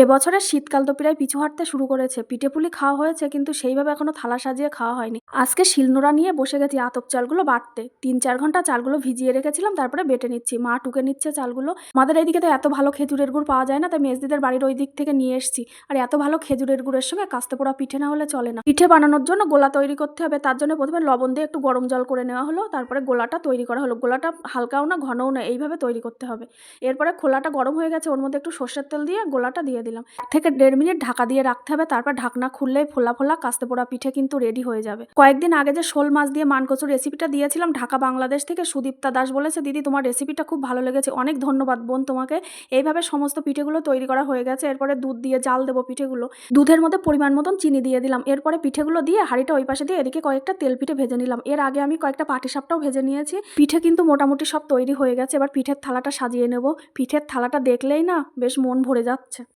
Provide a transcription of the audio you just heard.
এবছরের শীতকাল তো প্রায় পিছু হাঁটতে শুরু করেছে। পিঠে পুলি খাওয়া হয়েছে, কিন্তু সেইভাবে এখনও থালা সাজিয়ে খাওয়া হয়নি। আজকে শিলনোড়া নিয়ে বসে গেছি আতপ চালগুলো বাটতে। তিন চার ঘণ্টা চালগুলো ভিজিয়ে রেখেছিলাম, তারপরে বেটে নিচ্ছি। মা টুকে নিচ্ছে চালগুলো। আমাদের এইদিকে তো এত ভালো খেজুরের গুড় পাওয়া যায় না, তাই মেজদিদের বাড়ির ওই দিক থেকে নিয়ে এসেছি। আর এত ভালো খেজুরের গুড়ের সঙ্গে কাস্তে পোড়া পিঠে না হলে চলে না। পিঠে বানানোর জন্য গোলা তৈরি করতে হবে, তার জন্য প্রথমে লবণ দিয়ে একটু গরম জল করে নেওয়া হলো, তারপরে গোলাটা তৈরি করা হলো। গোলাটা হালকাও না, ঘনও না, এইভাবে তৈরি করতে হবে। এরপরে খোলাটা গরম হয়ে গেছে, ওর মধ্যে একটু সর্ষের তেল দিয়ে গোলাটা দিয়ে দিলাম। থেকে দেড় মিনিট ঢাকা দিয়ে রাখতে হবে, তারপর ঢাকনা খুললেই ফোলা ফোলা কাস্তে পোড়া পিঠে কিন্তু রেডি হয়ে যাবে। কয়েকদিন আগে যে শোল মাছ দিয়ে মানকচুর রেসিপিটা দিয়েছিলাম, ঢাকা বাংলাদেশ থেকে সুদীপ্তা দাস বলেছে, দিদি, তোমার রেসিপিটা খুব ভালো লেগেছে, অনেক ধন্যবাদ বোন তোমাকে। এইভাবে সমস্ত পিঠেগুলো তৈরি করা হয়ে গেছে, এরপরে দুধ দিয়ে জাল দেবো পিঠেগুলো। দুধের মধ্যে পরিমাণ মতন চিনি দিয়ে দিলাম, এরপরে পিঠেগুলো দিয়ে হাঁড়িটা ওই পাশে দিয়ে এদিকে কয়েকটা তেল পিঠে ভেজে নিলাম। এর আগে আমি কয়েকটা পাটিসাপটাও ভেজে নিয়েছি। পিঠে কিন্তু মোটামুটি সব তৈরি হয়ে গেছে, এবার পিঠের থালাটা সাজিয়ে নেব। পিঠের থালাটা দেখলেই না বেশ মন ভরে যাচ্ছে।